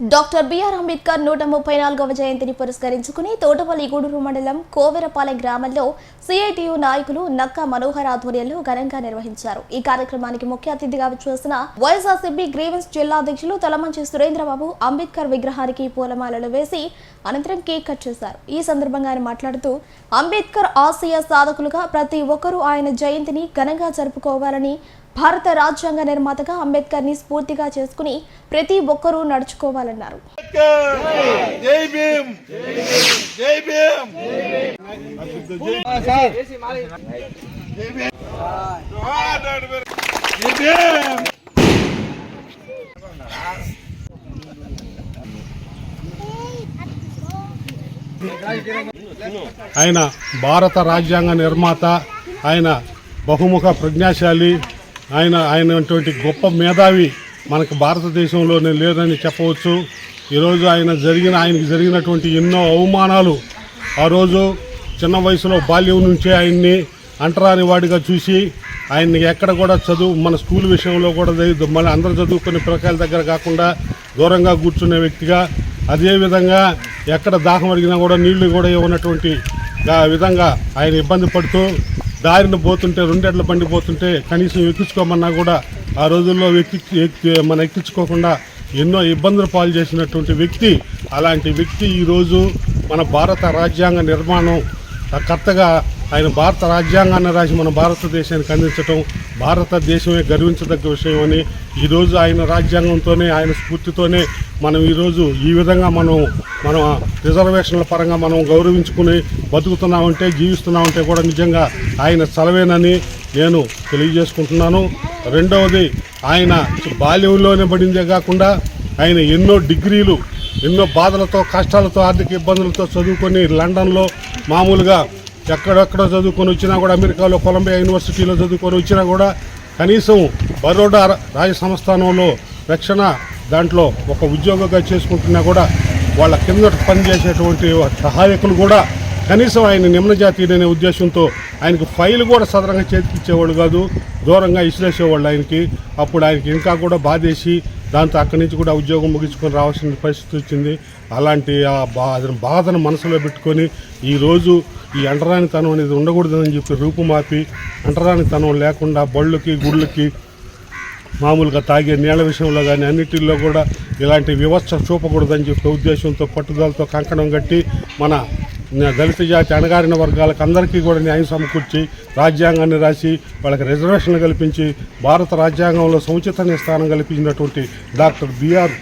Doctor BR Ambedkar నూట ముప్పై నాలుగవ జయంతిని పురస్కరించుకుని తోటపల్లి గూడూరు మండలం కోవెరపాలెం గ్రామంలో సిఐటియు నాయకులు నక్క మనోహర్ ఆధ్వర్యంలో ఘనంగా నిర్వహించారు. ఈ కార్యక్రమానికి ముఖ్య అతిథిగా చేసిన వైఎస్ఆర్సీపీ గ్రీవెన్స్ జిల్లా అధ్యక్షులు తలమంచి సురేంద్రబాబు అంబేద్కర్ విగ్రహానికి పూలమాలలు వేసి అనంతరం కేక్ కట్ చేశారు. ఈ సందర్భంగా ఆయన మాట్లాడుతూ అంబేద్కర్ ఆశయ సాధకులుగా ప్రతి ఒక్కరూ ఆయన జయంతిని ఘనంగా జరుపుకోవాలని భారత రాజ్యాంగ నిర్మాతగా అంబేద్కర్ని స్ఫూర్తిగా చేసుకుని ప్రతి ఒక్కరూ నడుచుకోవాలన్నారు. ఆయన భారత రాజ్యాంగ నిర్మాత ఆయన బహుముఖ ప్రజ్ఞాశాలి ఆయన ఆయనటువంటి గొప్ప మేధావి మనకు భారతదేశంలోనే లేదని చెప్పవచ్చు. ఈరోజు ఆయన జరిగిన ఆయనకి జరిగినటువంటి ఎన్నో అవమానాలు ఆ రోజు చిన్న వయసులో బాల్యం నుంచే ఆయన్ని అంటరాని వాడిగా చూసి ఆయన్ని ఎక్కడ కూడా చదువు మన స్కూల్ విషయంలో కూడా మన అందరు చదువుకునే పిల్లకాయల దగ్గర కాకుండా దూరంగా కూర్చునే వ్యక్తిగా అదేవిధంగా ఎక్కడ దాహం అడిగినా కూడా నీళ్ళు కూడా ఇవ్వనటువంటి విధంగా ఆయన ఇబ్బంది పడుతూ దారిన పోతుంటే రెండేళ్ళ బండి పోతుంటే కనీసం ఎక్కించుకోమన్నా కూడా ఆ రోజుల్లో ఎక్కి ఎక్కి మన ఎక్కించుకోకుండా ఎన్నో ఇబ్బందులు పాలు చేసినటువంటి వ్యక్తి అలాంటి వ్యక్తి ఈరోజు మన భారత రాజ్యాంగ నిర్మాణం కర్తగా ఆయన భారత రాజ్యాంగాన్ని రాసి మన భారతదేశానికి అందించడం భారతదేశమే గర్వించదగ్గ విషయం అని ఈరోజు ఆయన రాజ్యాంగంతోనే ఆయన స్ఫూర్తితోనే మనం ఈరోజు ఈ విధంగా మనం మన రిజర్వేషన్ల పరంగా మనం గౌరవించుకుని బతుకుతున్నామంటే జీవిస్తున్నామంటే కూడా నిజంగా ఆయన చలవేనని నేను తెలియజేసుకుంటున్నాను. రెండవది ఆయన బాల్యంలోనే పడిందే కాకుండా ఆయన ఎన్నో డిగ్రీలు ఎన్నో బాధలతో కష్టాలతో ఆర్థిక ఇబ్బందులతో చదువుకొని లండన్లో మామూలుగా ఎక్కడెక్కడ చదువుకొని వచ్చినా కూడా అమెరికాలో కొలంబియా యూనివర్సిటీలో చదువుకొని వచ్చినా కూడా కనీసం బరోడా రాజ సంస్థానంలో రక్షణ దాంట్లో ఒక ఉద్యోగంగా చేసుకుంటున్నా కూడా వాళ్ళ కింద పనిచేసేటువంటి సహాయకులు కూడా కనీసం ఆయన నిమ్న జాతీయుడనే ఉద్దేశంతో ఆయనకు ఫైల్ కూడా సదరంగా చేతికిచ్చేవాళ్ళు కాదు దూరంగా ఇసిరేసేవాళ్ళు ఆయనకి. అప్పుడు ఆయనకి ఇంకా కూడా బాధేసి దాంతో అక్కడి నుంచి కూడా ఉద్యోగం ముగించుకొని రావాల్సిన పరిస్థితి వచ్చింది. అలాంటి ఆ బాధను బాధను మనసులో పెట్టుకొని ఈరోజు ఈ అంటరానితనం అనేది ఉండకూడదని చెప్పి రూపుమాపి అంటరానితనం లేకుండా బళ్ళకి గుళ్ళకి మామూలుగా తాగే నీళ్ళ విషయంలో కానీ అన్నిటిల్లో కూడా ఇలాంటి వివక్ష చూపకూడదని చెప్పే ఉద్దేశంతో పట్టుదలతో కంకణం కట్టి మన దళిత జాతి అణగారిన వర్గాలకు అందరికీ కూడా న్యాయం సమకూర్చి రాజ్యాంగాన్ని రాసి వాళ్ళకి రిజర్వేషన్ కల్పించి భారత రాజ్యాంగంలో సముచిత స్థానం కల్పించినటువంటి డాక్టర్ బిఆర్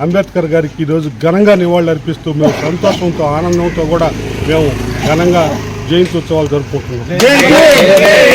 అంబేద్కర్ గారికి ఈరోజు ఘనంగా నివాళులు అర్పిస్తూ మేము సంతోషంతో ఆనందంతో కూడా మేము ఘనంగా జయంతి ఉత్సవాలు జరుపుకుంటున్నాం.